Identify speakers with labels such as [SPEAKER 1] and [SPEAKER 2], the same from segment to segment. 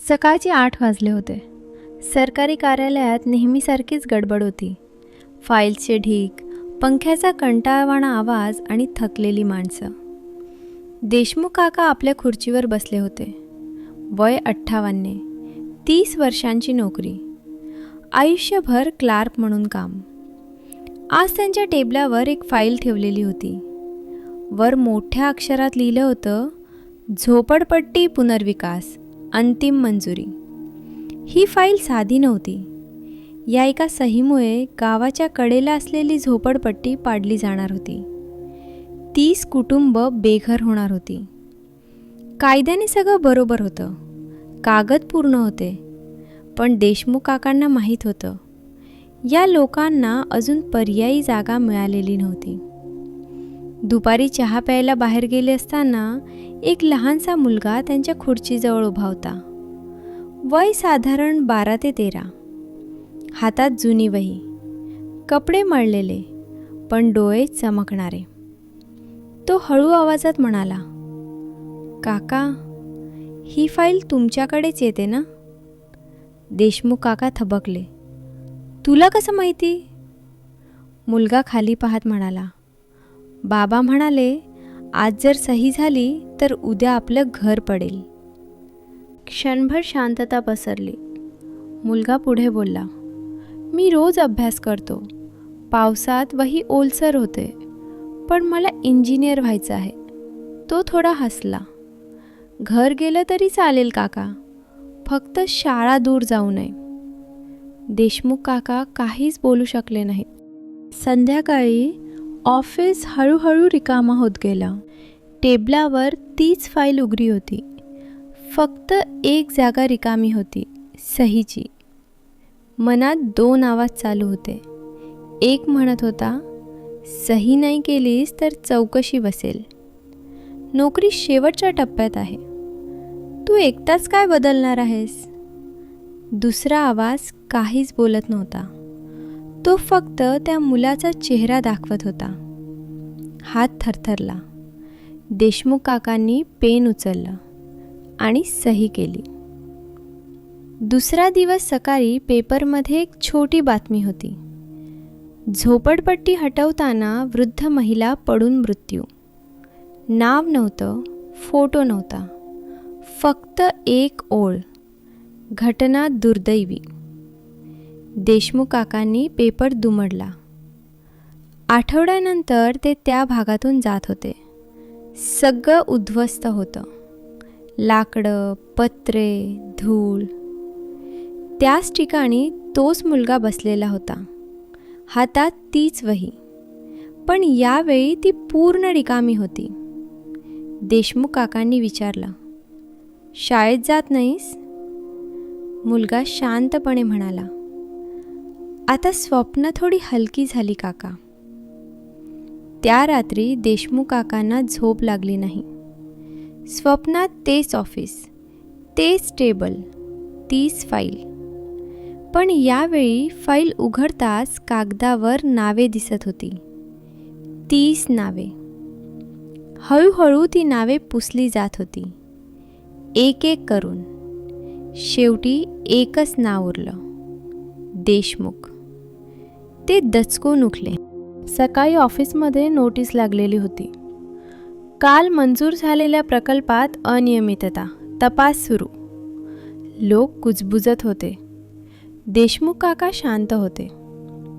[SPEAKER 1] सकाळचे आठ वाजले होते. सरकारी कार्यालयात नेहमीसारखीच गडबड होती. फाईल्सचे ढीक पंख्याचा कंटाळवाणा आवाज आणि थकलेली माणसं. देशमुख काका आपल्या खुर्चीवर बसले होते. वय अठ्ठावन्ने तीस वर्षांची नोकरी. आयुष्यभर क्लार्क म्हणून काम. आज त्यांच्या टेबलावर एक फाईल ठेवलेली होती. वर मोठ्या अक्षरात लिहिलं होतं झोपडपट्टी पुनर्विकास. अंतिम मंजुरी. ही फाईल साधी नव्हती. या एका सहीमुळे गावाच्या कडेला असलेली झोपडपट्टी पाडली जाणार होती. तीस कुटुंब बेघर होणार होती. कायद्याने सगळं बरोबर होतं. कागद पूर्ण होते. पण देशमुख काकांना माहीत होतं. या लोकांना अजून पर्यायी जागा मिळालेली नव्हती. दुपारी चहा प्यायला बाहेर गेले असताना एक लहानसा मुलगा त्यांच्या खुर्चीजवळ उभा होता. वय साधारण बारा ते तेरा. हातात जुनी वही. कपडे मळलेले पण डोळे चमकणारे. तो हळू आवाजात म्हणाला काका ही फाईल तुमच्याकडेच येते ना? देशमुख काका थबकले तुला कसं माहिती? मुलगा खाली पाहत म्हणाला बाबा म्हणाले आज जर सही झाली तर उद्या आपलं घर पडेल. क्षणभर शांतता पसरली. मुलगा पुढे बोलला मी रोज अभ्यास करतो. पावसात वही ओलसर होते पण मला इंजिनियर व्हायचं आहे. तो थोडा हसला. घर गेलं तरी चालेल काका. फक्त शाळा दूर जाऊ नये. देशमुख काका काहीच बोलू शकले नाहीत. संध्याकाळी ऑफिस हळूहळू रिकामा होत गेला. टेबलावर तीच फाईल उघडी होती. फक्त एक जागा रिकामी होती सहीची. मनात दोन आवाज चालू होते. एक म्हणत होता सही नाही केलीस तर चौकशी बसेल. नोकरी शेवटच्या टप्प्यात आहे. तू एकटाच काय बदलणार आहेस? दुसरा आवाज काहीच बोलत नव्हता. तो फक्त त्या मुलाचा चेहरा दाखवत होता. हात थरथरला. देशमुख काकांनी पेन उचललं आणि सही केली. दुसरा दिवस सकाळी पेपरमध्ये एक छोटी बातमी होती. झोपडपट्टी हटवताना वृद्ध महिला पडून मृत्यू. नाव नव्हतं फोटो नव्हता. फक्त एक ओळ. घटना दुर्दैवी. देशमुख काकांनी पेपर दुमडला. आठवड्यानंतर ते त्या भागातून जात होते. सगळं उद्ध्वस्त होतं. लाकडं पत्रे धूळ. त्याच ठिकाणी तोच मुलगा बसलेला होता. हातात तीच वही. पण यावेळी ती पूर्ण रिकामी होती. देशमुख काकांनी विचारलं शाळेत जात नाहीस? मुलगा शांतपणे म्हणाला आता स्वप्न थोडी हलकी झाली काका. त्या रात्री देशमुख काकांना झोप लागली नाही. स्वप्नात तेच ऑफिस तेच टेबल तीच फाईल पण यावेळी फाईल उघडताच कागदावर नावे दिसत होती. तीस नावे. हळूहळू ती नावे पुसली जात होती. एक एक करून. शेवटी एकच नाव उरलं. देशमुख. ते दचकून उठले. सकाळी ऑफिसमध्ये नोटीस लागलेली होती. काल मंजूर झालेल्या प्रकल्पात अनियमितता तपास सुरू. लोक कुजबुजत होते. देशमुख काका शांत होते.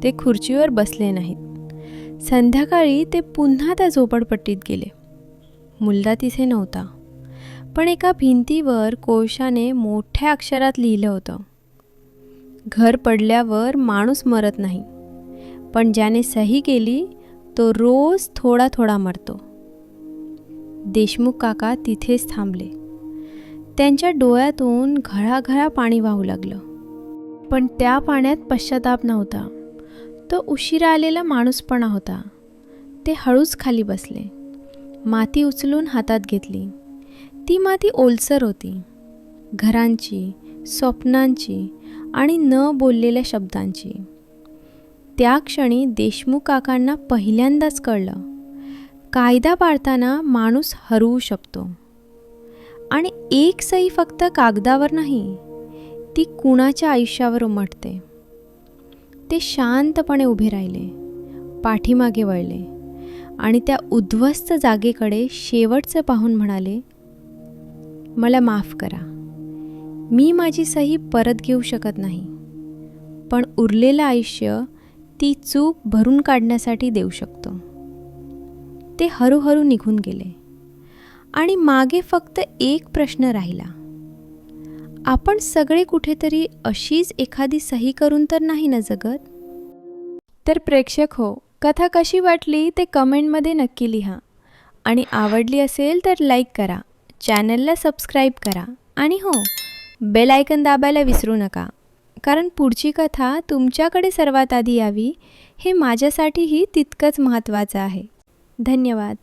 [SPEAKER 1] ते खुर्चीवर बसले नाहीत. संध्याकाळी ते पुन्हा त्या झोपडपट्टीत गेले. मुलगा तिथे नव्हता. पण एका भिंतीवर कोळशाने मोठ्या अक्षरात लिहिलं होतं. घर पडल्यावर माणूस मरत नाही. पण ज्याने सही केली तो रोज थोडा थोडा मरतो. देशमुख काका तिथेच थांबले. त्यांच्या डोळ्यातून घळाघळा पाणी वाहू लागलं. पण त्या पाण्यात पश्चाताप नव्हता. तो उशिरा आलेला माणूसपणा होता. ते हळूच खाली बसले. माती उचलून हातात घेतली. ती माती ओलसर होती. घरांची स्वप्नांची आणि न बोललेल्या शब्दांची. त्या क्षणी देशमुख काकांना पहिल्यांदाच कळलं. कायदा पाळताना माणूस हरवू शकतो. आणि एक सही फक्त कागदावर नाही ती कुणाच्या आयुष्यावर उमटते. ते शांतपणे उभे राहिले पाठीमागे वळले आणि त्या उद्ध्वस्त जागेकडे शेवटचं पाहून म्हणाले मला माफ करा. मी माझी सही परत घेऊ शकत नाही. पण उरलेलं आयुष्य ती चूक भरून काढण्यासाठी देऊ शकतो. ते हळूहळू निघून गेले. आणि मागे फक्त एक प्रश्न राहिला. आपण सगळे कुठेतरी अशीच एखादी सही करून तर नाही ना जगत? तर प्रेक्षक हो कथा कशी वाटली ते कमेंटमध्ये नक्की लिहा. आणि आवडली असेल तर लाईक करा. चॅनलला सबस्क्राईब करा. आणि हो बेल आयकन दाबायला विसरू नका. कारण पुढची कथा तुमच्याकडे सर्वात आधी यावी हे माझ्यासाठीही तितकंच महत्त्वाचं आहे. धन्यवाद.